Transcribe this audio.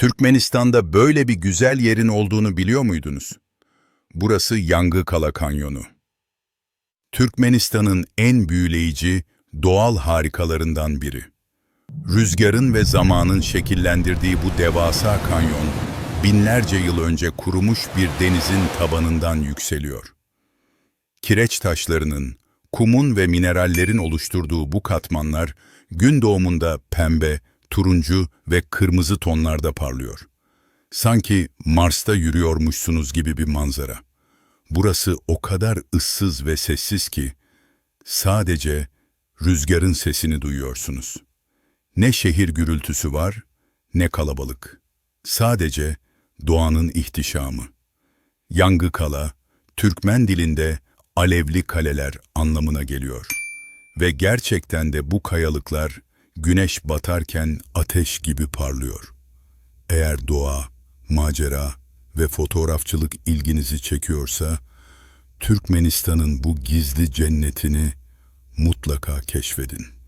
Türkmenistan'da böyle bir güzel yerin olduğunu biliyor muydunuz? Burası Yangıkala Kanyonu. Türkmenistan'ın en büyüleyici doğal harikalarından biri. Rüzgarın ve zamanın şekillendirdiği bu devasa kanyon, binlerce yıl önce kurumuş bir denizin tabanından yükseliyor. Kireç taşlarının, kumun ve minerallerin oluşturduğu bu katmanlar, gün doğumunda pembe, turuncu ve kırmızı tonlarda parlıyor. Sanki Mars'ta yürüyormuşsunuz gibi bir manzara. Burası o kadar ıssız ve sessiz ki, sadece rüzgarın sesini duyuyorsunuz. Ne şehir gürültüsü var, ne kalabalık. Sadece doğanın ihtişamı. Yangıkala, Türkmen dilinde alevli kaleler anlamına geliyor. Ve gerçekten de bu kayalıklar güneş batarken ateş gibi parlıyor. Eğer doğa, macera ve fotoğrafçılık ilginizi çekiyorsa, Türkmenistan'ın bu gizli cennetini mutlaka keşfedin.